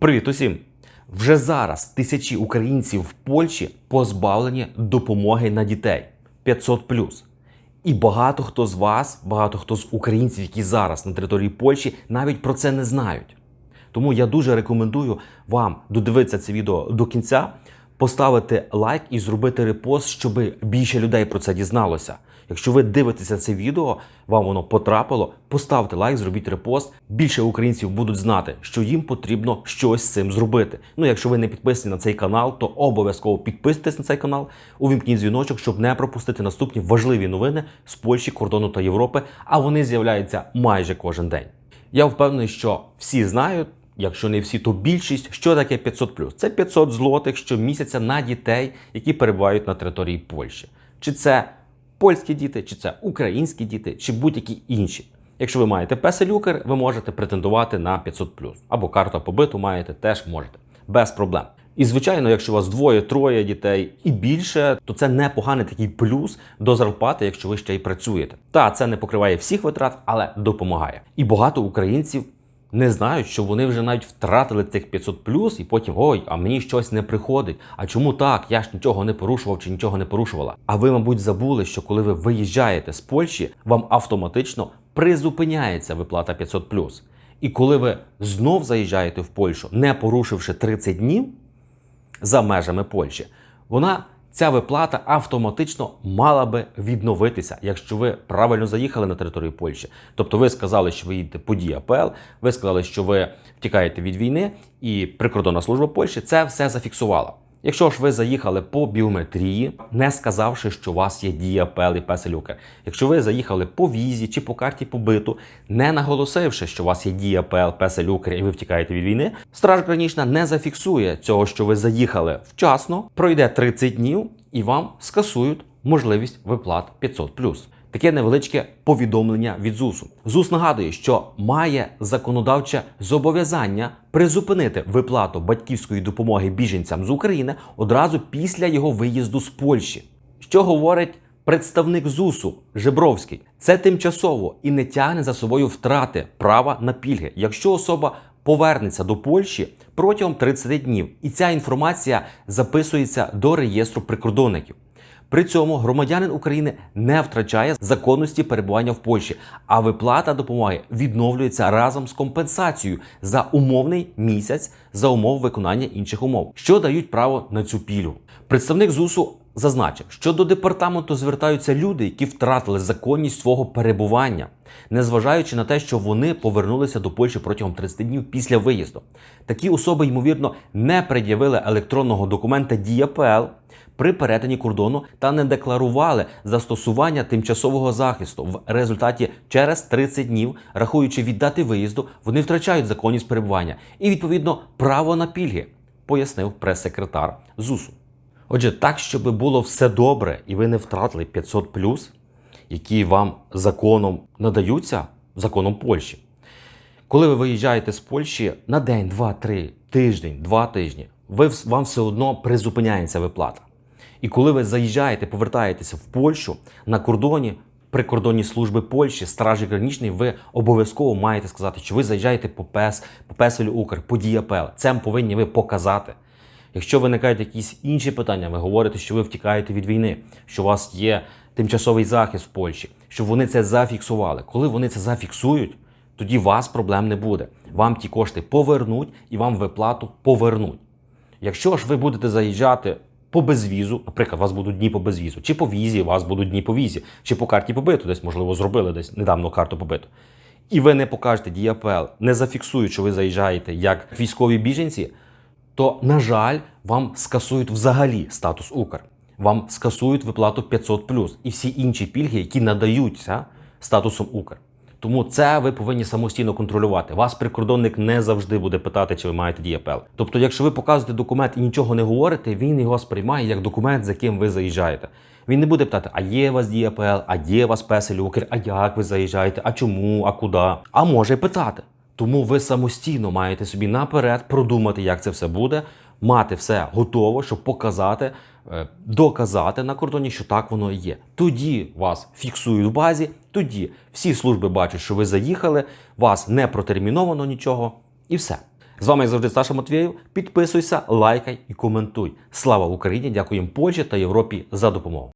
Привіт усім! Вже зараз тисячі українців в Польщі позбавлені допомоги на дітей 500+. І багато хто з вас, багато хто з українців, які зараз на території Польщі, навіть про це не знають. Тому я дуже рекомендую вам додивитися це відео до кінця, поставити лайк і зробити репост, щоб більше людей про це дізналося. Якщо ви дивитеся це відео, вам воно потрапило, поставте лайк, зробіть репост. Більше українців будуть знати, що їм потрібно щось з цим зробити. Ну, якщо ви не підписані на цей канал, то обов'язково підписуйтесь на цей канал, увімкніть дзвіночок, щоб не пропустити наступні важливі новини з Польщі, кордону та Європи. А вони з'являються майже кожен день. Я впевнений, що всі знають. Якщо не всі, то більшість, що таке 500+. Це 500 злотих щомісяця на дітей, які перебувають на території Польщі. Чи це польські діти, чи це українські діти, чи будь-які інші. Якщо ви маєте песелюкер, ви можете претендувати на 500+. Або карту побиту маєте, теж можете. Без проблем. І звичайно, якщо у вас двоє-троє дітей і більше, то це непоганий такий плюс до зарплати, якщо ви ще й працюєте. Та це не покриває всіх витрат, але допомагає. І багато українців не знають, що вони вже навіть втратили цих 500 плюс, і потім ой, а мені щось не приходить. А чому так? Я ж нічого не порушував чи нічого не порушувала. А ви, мабуть, забули, що коли ви виїжджаєте з Польщі, вам автоматично призупиняється виплата 500 плюс. І коли ви знов заїжджаєте в Польщу, не порушивши 30 днів за межами Польщі, вона. Ця виплата автоматично мала би відновитися, якщо ви правильно заїхали на територію Польщі. Тобто ви сказали, що ви їдете по ДІАПЛ, ви сказали, що ви втікаєте від війни, і прикордонна служба Польщі це все зафіксувала. Якщо ж ви заїхали по біометрії, не сказавши, що у вас є діапел і песелюкер. Якщо ви заїхали по візі чи по карті побиту, не наголосивши, що у вас є діапел, песелюкер і ви втікаєте від війни, Страж Гранічна не зафіксує цього, що ви заїхали вчасно, пройде 30 днів і вам скасують можливість виплат 500+. Таке невеличке повідомлення від ЗУСу. ЗУС нагадує, що має законодавче зобов'язання призупинити виплату батьківської допомоги біженцям з України одразу після його виїзду з Польщі. Що говорить представник ЗУСу Жебровський? Це тимчасово і не тягне за собою втрати права на пільги, якщо особа повернеться до Польщі протягом 30 днів, і ця інформація записується до реєстру прикордонників. При цьому громадянин України не втрачає законності перебування в Польщі, а виплата допомоги відновлюється разом з компенсацією за умовний місяць за умов виконання інших умов, що дають право на цю пільгу. Представник ЗУСу зазначив, що до департаменту звертаються люди, які втратили законність свого перебування, незважаючи на те, що вони повернулися до Польщі протягом 30 днів після виїзду. Такі особи, ймовірно, не пред'явили електронного документа ДІАПЛ при перетині кордону та не декларували застосування тимчасового захисту. В результаті через 30 днів, рахуючи від дати виїзду, вони втрачають законність перебування і відповідно право на пільги, пояснив прес-секретар ЗУСу. Отже, так, щоб було все добре, і ви не втратили 500 плюс, які вам законом надаються, законом Польщі. Коли ви виїжджаєте з Польщі на день, два, три, тиждень, два тижні, ви, вам все одно призупиняється виплата. І коли ви заїжджаєте, повертаєтеся в Польщу на кордоні, прикордонні служби Польщі, Стражі Гранічної, ви обов'язково маєте сказати, що ви заїжджаєте по ПЕС, по Песелю Укр, по Діапел. Це повинні ви показати. Якщо виникають якісь інші питання, ви говорите, що ви втікаєте від війни, що у вас є тимчасовий захист в Польщі, що вони це зафіксували. Коли вони це зафіксують, тоді вас проблем не буде. Вам ті кошти повернуть і вам виплату повернуть. Якщо ж ви будете заїжджати по безвізу, наприклад, вас будуть дні по безвізу, чи по візі, вас будуть дні по візі, чи по карті побиту, десь, можливо, зробили десь недавно карту побиту. І ви не покажете діапел, не зафіксують, що ви заїжджаєте як військові біженці, то, на жаль, вам скасують взагалі статус Укр. Вам скасують виплату 500 і всі інші пільги, які надаються статусом Укр. Тому це ви повинні самостійно контролювати. Вас прикордонник не завжди буде питати, чи ви маєте діапел. Тобто, якщо ви показуєте документ і нічого не говорите, він його сприймає як документ, з яким ви заїжджаєте. Він не буде питати, а є у вас діапел, а є у вас песелюкер, а як ви заїжджаєте, а чому, а куди. А може питати. Тому ви самостійно маєте собі наперед продумати, як це все буде, мати все готово, щоб показати, е, доказати на кордоні, що так воно і є. Тоді вас фіксують в базі, тоді всі служби бачать, що ви заїхали, вас не протерміновано нічого, і все. З вами, як завжди, Саша Матвєєв. Підписуйся, лайкай і коментуй. Слава Україні! Дякуємо Польщі та Європі за допомогу.